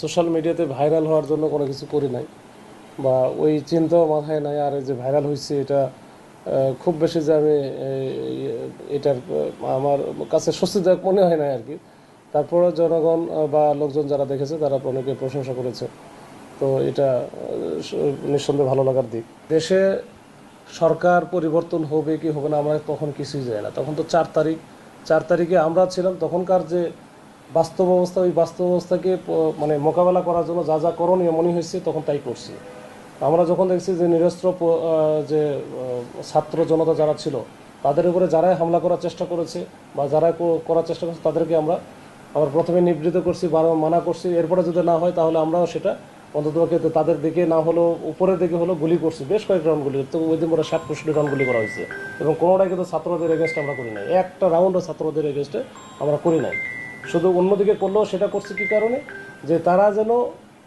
Social মিডিয়াতে viral হওয়ার জন্য কোনো কিছু করি নাই বা ওই চিন্তাও মাথায় নাই, আর যে ভাইরাল হয়েছে এটা খুব বেশি যে আমি এটার আমার কাছে স্বস্তিদায়ক মনে হয় না আর কি তারপরে জনগণ বা লোকজন যারা দেখেছে তারা অনেকে প্রশংসা করেছে। তো এটা নিঃসন্দেহে ভালো লাগার দিক। দেশে সরকার পরিবর্তন হবে কি হবে না, আমরা তখন কিছুই জানি না। তখন তো চার তারিখ, চার তারিখে আমরা ছিলাম, তখনকার যে বাস্তব অবস্থা, ওই বাস্তব অবস্থাকে মানে মোকাবেলা করার জন্য যা যা করণীয় মনে হয়েছে, তখন তাই করছি। আমরা যখন দেখছি যে নিরস্ত্র যে ছাত্র জনতা যারা ছিল, তাদের উপরে যারাই হামলা করার চেষ্টা করেছে বা যারা করার চেষ্টা করছে, তাদেরকে আমরা আমরা প্রথমে নিবৃত করছি, বা মানা করছি। এরপরে যদি না হয়, তাহলে আমরাও সেটা অন্তত তাদের দিকে না হলেও, উপরের দিকে হলো গুলি করছি। বেশ কয়েক রাউন্ড গুলি, তো ওই দিন পরে ষাট পঁয়ষট্টি রাউন্ড গুলি করা হয়েছে। এবং কোনোটাই কিন্তু ছাত্রদের এগেনস্ট আমরা করি নাই। একটা রাউন্ডও ছাত্রদের এগেনস্টে আমরা করি নাই। শুধু অন্যদিকে করলেও সেটা করছে কি কারণে? যে তারা যেন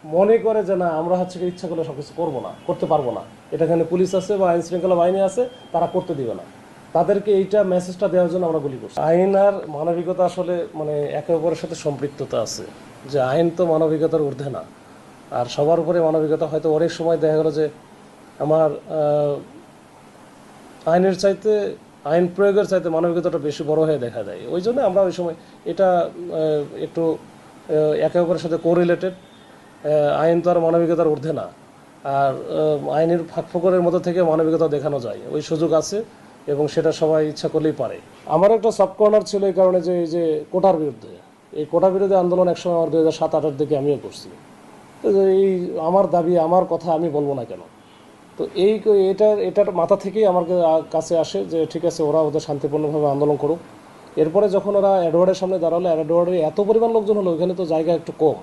মনে করে যে না, আমরা হচ্ছে ইচ্ছা করলে সব কিছু করব না, করতে পারব না। এটা এখানে পুলিশ আছে বা আইন শৃঙ্খলা বাহিনী আছে, তারা করতে দিবে না। তাদেরকে এইটা মেসেজটা দেওয়ার জন্য আমরা গুলি করছি। আইন আর মানবিকতা আসলে মানে একে অপরের সাথে সম্পৃক্ততা আছে। যে আইন তো মানবিকতার ঊর্ধ্বে না। আর সবার উপরে মানবিকতা হয়তো অনেক সময় দেখা গেলো যে আমার আইনের চাইতে আইন প্রয়োগের চাইতে মানবিকতাটা বেশি বড় হয়ে দেখা যায় ওই জন্য আমরা ওই সময় এটা একটু একে অপরের সাথে কোরিলেটেড আইন তো আর মানবিকতার ঊর্ধ্বে না। আর আইনের ফাঁকফোকরের মতো থেকে মানবিকতা দেখানো যায়। ওই সুযোগ আছে এবং সেটা সবাই ইচ্ছা করলেই পারে। আমার একটা সাব কর্নার ছিল এই কারণে যে এই যে কোটার বিরুদ্ধে। এই কোটা বিরোধী আন্দোলন একসময় আমার দু হাজার সাত আটের দিকে আমিও করছি। এই, আমার দাবি, আমার কথা আমি বলব না কেন? তো এই এটার এটার মাথা থেকেই আমার কাছে আসে যে ঠিক আছে, ওরা ওদের শান্তিপূর্ণভাবে আন্দোলন করুক। এরপরে যখন ওরা অ্যাডওয়ার্ডের সামনে দাঁড়াল, অ্যাডওয়ার্ডে এত পরিমাণ লোকজন হলো ওইখানে তো জায়গা একটু কম।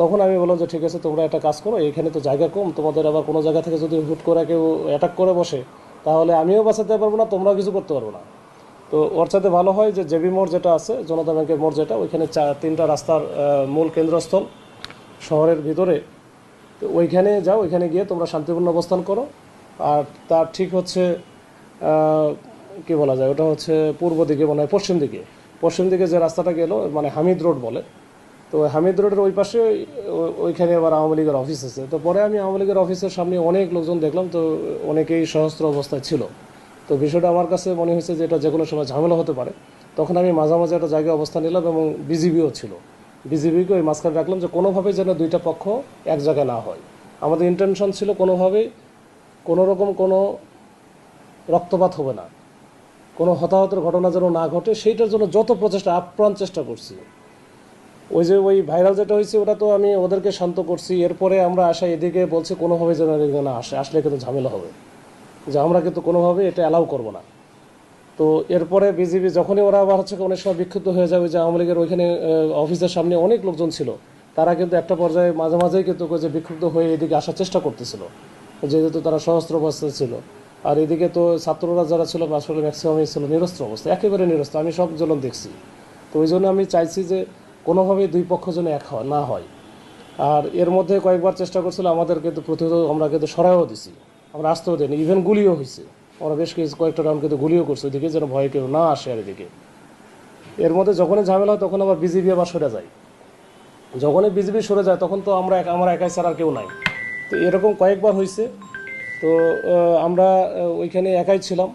তখন আমি বললাম যে ঠিক আছে, তোমরা একটা কাজ করো, এখানে তো জায়গা কম, তোমাদের আবার কোনো জায়গা থেকে যদি হুট করে কেউ অ্যাটাক করে বসে, তাহলে আমিও বাঁচাতে পারব না, তোমরাও কিছু করতে পারব না। তো ওর সাথে ভালো হয় যে জেবি মোড় যেটা আছে, জনতা ব্যাংকের মোড় যেটা, ওইখানে চা, তিনটা রাস্তার মূল কেন্দ্রস্থল শহরের ভিতরে। তো ওইখানে যাও, ওইখানে গিয়ে তোমরা শান্তিপূর্ণ অবস্থান করো। আর তার ঠিক হচ্ছে কি বলা যায়, ওটা হচ্ছে পূর্ব দিকে মনে হয়, পশ্চিম দিকে। পশ্চিম দিকে যে রাস্তাটা গেল মানে হামিদ রোড বলে। তো হামিদ রোডের ওই পাশে ওইখানে আবার আওয়ামী লীগের অফিস আছে। তো পরে আমি আওয়ামী লীগের অফিসের সামনে অনেক লোকজন দেখলাম, তো অনেকেই সহস্র অবস্থায় ছিল। তো বিষয়টা আমার কাছে মনে হয়েছে যে এটা যে কোনো সময় ঝামেলা হতে পারে। তখন আমি মাঝামাঝি একটা জায়গায় অবস্থান নিলাম এবং বিজিবিও ছিল। বিজিবিকে ওই মাঝখানে রাখলাম যে কোনোভাবেই যেন দুইটা পক্ষ এক জায়গায় না হয়। আমাদের ইন্টেনশন ছিল কোনোভাবেই কোনো রকম কোনো রক্তপাত হবে না। কোনো হতাহতের ঘটনা যেন না ঘটে, সেইটার জন্য যত প্রচেষ্টা, আপ্রাণ চেষ্টা করছি। ওই যে ওই ভাইরাল যেটা হয়েছে, ওটা তো আমি ওদেরকে শান্ত করছি। এরপরে আমরা আসা এদিকে বলছি কোনোভাবে যেন না আসে। আসলে কিন্তু ঝামেলা হবে। যে আমরা কিন্তু কোনোভাবে এটা অ্যালাউ করব না। তো এরপরে বিজেপি যখনই ওরা আবার হচ্ছে অনেক সময় বিক্ষুব্ধ হয়ে যাবে যে আওয়ামী লীগের ওইখানে অফিসের সামনে অনেক লোকজন ছিল। তারা কিন্তু একটা পর্যায়ে মাঝে মাঝেই কিন্তু যে বিক্ষুব্ধ হয়ে এদিকে আসার চেষ্টা করতেছিল। যেহেতু তারা সহস্ত্র অবস্থায় ছিল। আর এদিকে তো ছাত্ররা যারা ছিল আসলে ম্যাক্সিমামই ছিল, নিরস্ত্র অবস্থা, একেবারে নিরস্ত্র। আমি সব জ্বলন দেখছি। তো ওই জন্য আমি চাইছি যে কোনোভাবেই দুই পক্ষ যেন এক হয়, না হয়। আর এর মধ্যে কয়েকবার চেষ্টা করছিল আমাদের কিন্তু প্রতিহত, আমরা কিন্তু সরাইও দিছি। আমরা আসতেও দিইনি ইভেন গুলিও হয়েছে আমরা বেশ কিছু কয়েকটা রাউন্ড কিন্তু গুলিও করছে ওইদিকে, যেন ভয় কেউ না আসে আর এদিকে। এর মধ্যে যখনই ঝামেলা হয়, তখন আবার বিজেপি আবার সরে যায়। যখনই বিজেপি সরে যায়, তখন তো আমরা আমরা একাই ছাড়া আর কেউ নাই। তো এরকম কয়েকবার হয়েছে তো আমরা ওইখানে একাই ছিলাম।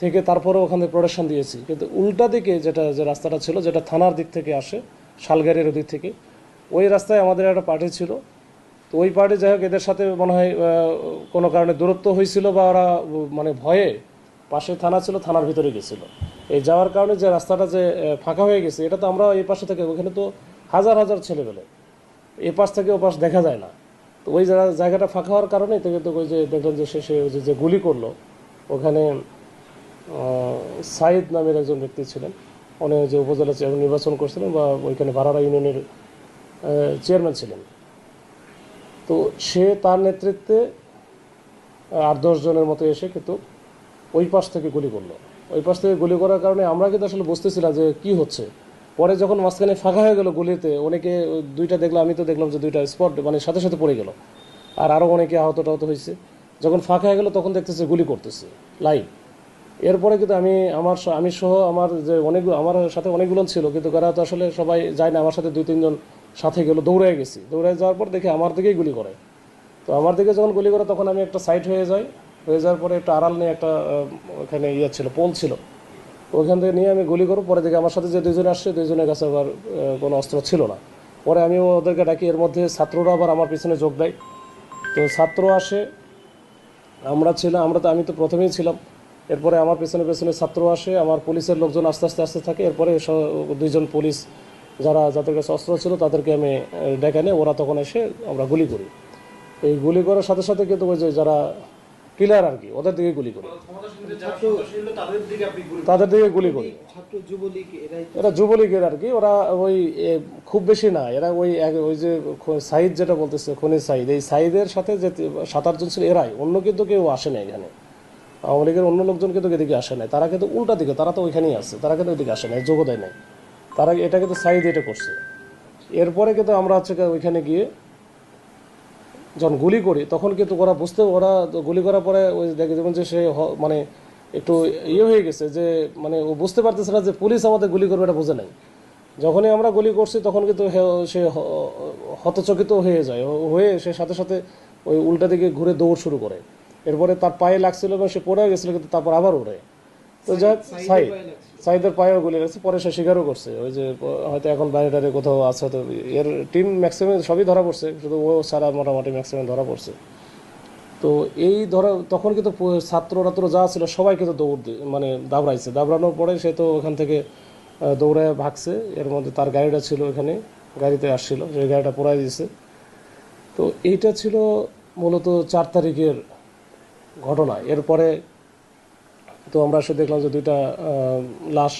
থেকে তারপরে ওখানে প্রোডাকশন দিয়েছি। কিন্তু উল্টা দিকে যেটা, যে রাস্তাটা ছিল, যেটা থানার দিক থেকে আসে, শালগাড়ির দিক থেকে, ওই রাস্তায় আমাদের একটা পার্টি ছিল। তো ওই পার্টি যাই হোক, এদের সাথে মনে হয় কোনো কারণে দূরত্ব হয়েছিল বা ওরা মানে ভয়ে পাশে থানা ছিল, থানার ভিতরে গেছিল। এই যাওয়ার কারণে যে রাস্তাটা যে ফাঁকা হয়ে গেছে, এটা তো আমরা এই পাশে থেকে, ওখানে তো হাজার হাজার ছেলেবেলে এ পাশ থেকে ও পাশ দেখা যায় না। তো ওই জায়গাটা ফাঁকা হওয়ার কারণেই তো ওই যে দেখলেন যে শেষে ওই যে যে গুলি করল, ওখানে সাইদ নামের একজন ব্যক্তি ছিলেন। উনি যে উপজেলা চেয়ারম্যান নির্বাচন করছিলেন বা ওইখানে ভাড়ারা ইউনিয়নের চেয়ারম্যান ছিলেন। তো সে তার নেতৃত্বে আট দশ জনের মতো এসে কিন্তু ওই পাশ থেকে গুলি করল। ওই পাশ থেকে গুলি করার কারণে আমরা কিন্তু আসলে বুঝতেছিলাম যে কি হচ্ছে। পরে যখন মাঝখানে ফাঁকা হয়ে গেল গুলিতে, অনেকে দুইটা দেখলাম আমি তো দেখলাম যে দুইটা স্পট মানে সাথে সাথে পড়ে গেল। আর আরও অনেকে আহত টাহত হয়েছে। যখন ফাঁকা হয়ে গেল, তখন দেখতেছে গুলি করতেছে লাইভ এরপরে কিন্তু আমি, আমার আমি সহ আমার যে অনেকগুলো আমার সাথে অনেকগুলো ছিল, কিন্তু তারা তো আসলে সবাই যায় না, আমার সাথে দুই তিনজন সাথে গেলো, দৌড়ায় গেছি। দৌড়ায় যাওয়ার পর দেখি আমার দিকেই গুলি করে। তো আমার দিকে যখন গুলি করে তখন আমি একটা সাইড হয়ে যাই। হয়ে যাওয়ার পরে একটা আড়াল নিয়ে একটা ওখানে ইয়ে ছিল, পোল ছিল। ওইখান থেকে নিয়ে আমি গুলি করব, পরে দেখি আমার সাথে যে দুজনে আসছে দুজনের কাছে আবার কোনো অস্ত্র ছিল না। পরে আমি ওদেরকে ডাকি, এর মধ্যে ছাত্ররা আবার আমার পিছনে যোগ দেয়। তো ছাত্র আসে, আমরা ছিলাম, আমরা তো, আমি তো প্রথমেই ছিলাম। এরপরে আমার পেছনে পেছনে ছাত্র আসে, আমার পুলিশের লোকজন আস্তে আস্তে আস্তে থাকে। এরপরে দুইজন পুলিশ যারা যাদের কাছে অস্ত্র ছিল তাদেরকে আমি ডেকে নিয়ে ওরা তখন এসে আমরা গুলি করি। এই গুলি করার সাথে সাথে কিন্তু ওই যে যারা কিলার আর কি, ওদের দিকে গুলি করি। তাদের দিকে গুলি করি। এরা যুবলীগের আর কি, ওরা ওই খুব বেশি না। এরা ওই ওই যে সাইদ যেটা বলতেছে, খনি সাইদ। এই সাইদের সাথে যে সাত আটজন ছিল, এরাই। অন্য কিন্তু কেউ আসে না এখানে। আওয়ামী লীগের অন্য লোকজন কিন্তু এদিকে আসে নাই। তারা কিন্তু উল্টা দিকে, তারা তো ওইখানেই আছে, তারা কিন্তু ওইদিকে আসে নাই, যোগ দেয় নাই। তারা এটা কিন্তু সাইদ এটা করছে। এরপরে কিন্তু আমরা হচ্ছে ওইখানে গিয়ে যখন গুলি করি তখন কিন্তু ওরা বুঝতে ওরা গুলি করার পরে ওই দেখে যেমন যে সে মানে একটু ইয়ে হয়ে গেছে যে মানে ও বুঝতে পারতেছে না যে পুলিশ আমাদের গুলি করবে এটা বোঝে নাই। যখনই আমরা গুলি করছি তখন কিন্তু সে হতচকিত হয়ে যায়। হয়ে সে সাথে সাথে ওই উল্টা দিকে ঘুরে দৌড় শুরু করে। এরপরে তার পায়ে লাগছিল এবং সে পড়ে গেছিল কিন্তু তারপর আবার ওড়ে। তো যাক সাইদ সাইদের পায়েও গুলি লাগছে, পরে সে স্বীকারও করছে। ওই যে হয়তো এখন বাইরে টাইরে কোথাও আছে তো এর টিম ম্যাক্সিমাম সবই ধরা পড়ছে, শুধু ও সারা মোটামুটি ম্যাক্সিমাম ধরা পড়ছে। তো এই ধরা, তখন কিন্তু ছাত্র রাত্র যা ছিল সবাই কিন্তু দৌড় মানে দাবড়াইছে। দাবড়ানোর পরে সে তো ওখান থেকে দৌড়ে ভাগছে। এর মধ্যে তার গাড়িটা ছিল ওখানে, গাড়িতে আসছিল সেই গাড়িটা পোড়াই দিয়েছে। তো এইটা ছিল মূলত চার তারিখের ঘটনা। এরপরে তো আমরা এসে দেখলাম যে দুইটা লাশ।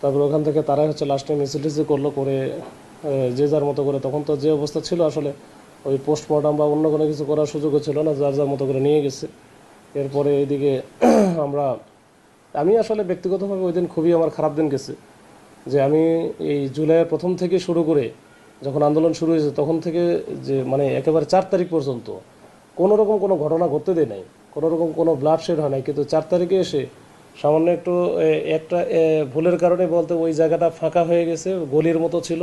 তারপরে ওখান থেকে তারাই হচ্ছে লাস্টে মিছিল টিছিল করল করে যে যার মতো করে। তখন তো যে অবস্থা ছিল আসলে, ওই পোস্টমর্টম বা অন্য কোনো কিছু করার সুযোগও ছিল না, যার যার মতো করে নিয়ে গেছে। এরপরে এইদিকে আমরা, আমি আসলে ব্যক্তিগতভাবে ওই দিন খুবই আমার খারাপ দিন গেছে। যে আমি এই জুলাইয়ের প্রথম থেকে শুরু করে যখন আন্দোলন শুরু হয়েছে, তখন থেকে যে মানে একেবারে চার তারিখ পর্যন্ত কোনো রকম কোনো ঘটনা ঘটতে দেয় নাই। কোনো রকম কোনো ব্লাড শেড হয় নাই। কিন্তু চার তারিখে এসে সামান্য একটু একটা ভুলের কারণে বলতে ওই জায়গাটা ফাঁকা হয়ে গেছে, গলির মতো ছিল।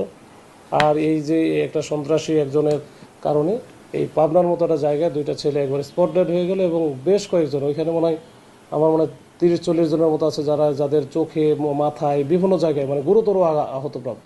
আর এই যে একটা সন্ত্রাসী একজনের কারণে এই পাবনার মতো একটা জায়গায় দুইটা ছেলে একবার স্পট ডেড হয়ে গেল এবং বেশ কয়েকজন, ওইখানে মনে হয় আমার মনে হয় তিরিশ, চল্লিশ জনের মতো আছে যারা, যাদের চোখে মাথায় বিভিন্ন জায়গায় মানে গুরুতর আহতপ্রাপ্ত।